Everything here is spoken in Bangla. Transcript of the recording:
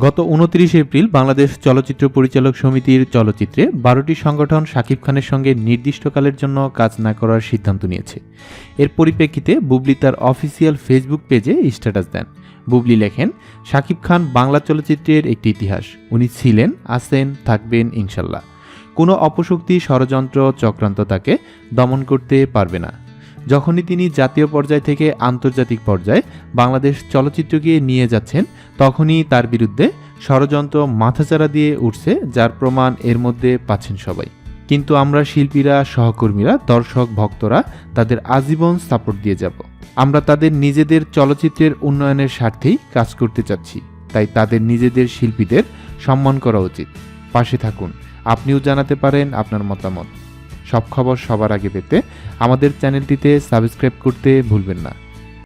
গত উনত্রিশ এপ্রিল বাংলাদেশ চলচ্চিত্র পরিচালক সমিতির চলচ্চিত্রে বারোটি সংগঠন শাকিব খানের সঙ্গে নির্দিষ্টকালের জন্য কাজ না করার সিদ্ধান্ত নিয়েছে। এর পরিপ্রেক্ষিতে বুবলি তার অফিসিয়াল ফেসবুক পেজে স্ট্যাটাস দেন। বুবলি লেখেন, শাকিব খান বাংলা চলচ্চিত্রের একটি ইতিহাস। উনি ছিলেন, আছেন, থাকবেন, ইনশাল্লাহ। কোনো অপশক্তি, ষড়যন্ত্র, চক্রান্ত তাকে দমন করতে পারবে না। যখনই তিনি জাতীয় পর্যায় থেকে আন্তর্জাতিক পর্যায়ে বাংলাদেশ চলচ্চিত্রকে নিয়ে যাচ্ছেন, তখনই তার বিরুদ্ধে ষড়যন্ত্র মাথাচাড়া দিয়ে উঠছে, যার প্রমাণ এর মধ্যে পাচ্ছেন সবাই। কিন্তু আমরা শিল্পীরা, সহকর্মীরা, দর্শক, ভক্তরা তাদের আজীবন সাপোর্ট দিয়ে যাব। আমরা তাদের নিজেদের চলচ্চিত্রের উন্নয়নের স্বার্থেই কাজ করতে চাচ্ছি। তাই তাদের নিজেদের শিল্পীদের সম্মান করা উচিত। পাশে থাকুন। আপনিও জানাতে পারেন আপনার মতামত। সব খবর সবার আগে পেতে আমাদের চ্যানেলটিতে সাবস্ক্রাইব করতে ভুলবেন না।